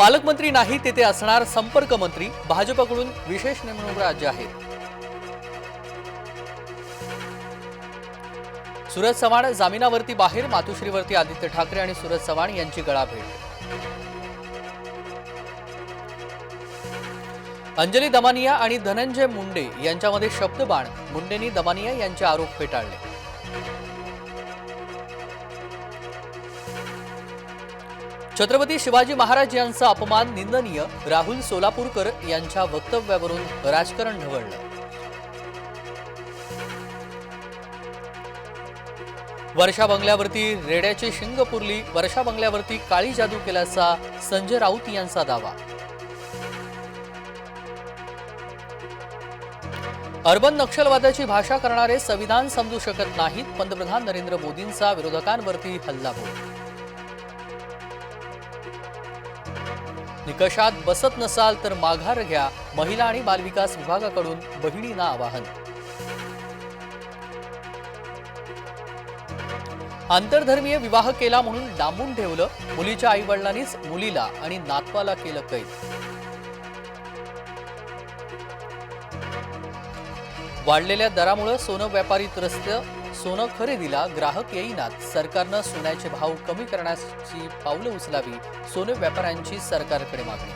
पालकमंत्री नाही तेथे असणार संपर्क मंत्री. भाजपकडून विशेष नेमणूक राज्य आहे. सुरज चव्हाण जामिनावरती बाहेर मातुश्रीवरती आदित्य ठाकरे आणि सुरज चव्हाण यांची गळाभेट. अंजली दमानिया आणि धनंजय मुंडे यांच्यामध्ये शब्दबाण. मुंडेंनी दमानिया यांचे आरोप फेटाळले. छत्रपती शिवाजी महाराज यांचा अपमान निंदनीय. राहुल सोलापूरकर यांच्या वक्तव्यावरून राजकारण ढवळलं. वर्षा बंगल्यावरती रेड्याची शिंग पुरली. वर्षा बंगल्यावरती काळी जादू केल्याचा संजय राऊत यांचा दावा. अर्बन नक्षलवादाची भाषा करणारे संविधान समजू शकत नाहीत. पंतप्रधान नरेंद्र मोदींचा विरोधकांवरती हल्लाबोल. निकषात बसत नसाल तर माघार घ्या. महिला आणि बालविकास विभागाकडून बहिणींना आवाहन. आंतरधर्मीय विवाह केला म्हणून डांबून ठेवलं मुलीच्या आईवडिलांनीच मुलीला आणि नातवाला केलं कैद. वाढलेल्या दरामुळे सोनं व्यापारी त्रस्त सोनं खरेदीला ग्राहक येईनात. सरकारनं सोन्याचे भाव कमी करण्याची पावलं उचलावी सोने व्यापाऱ्यांची सरकारकडे मागणी.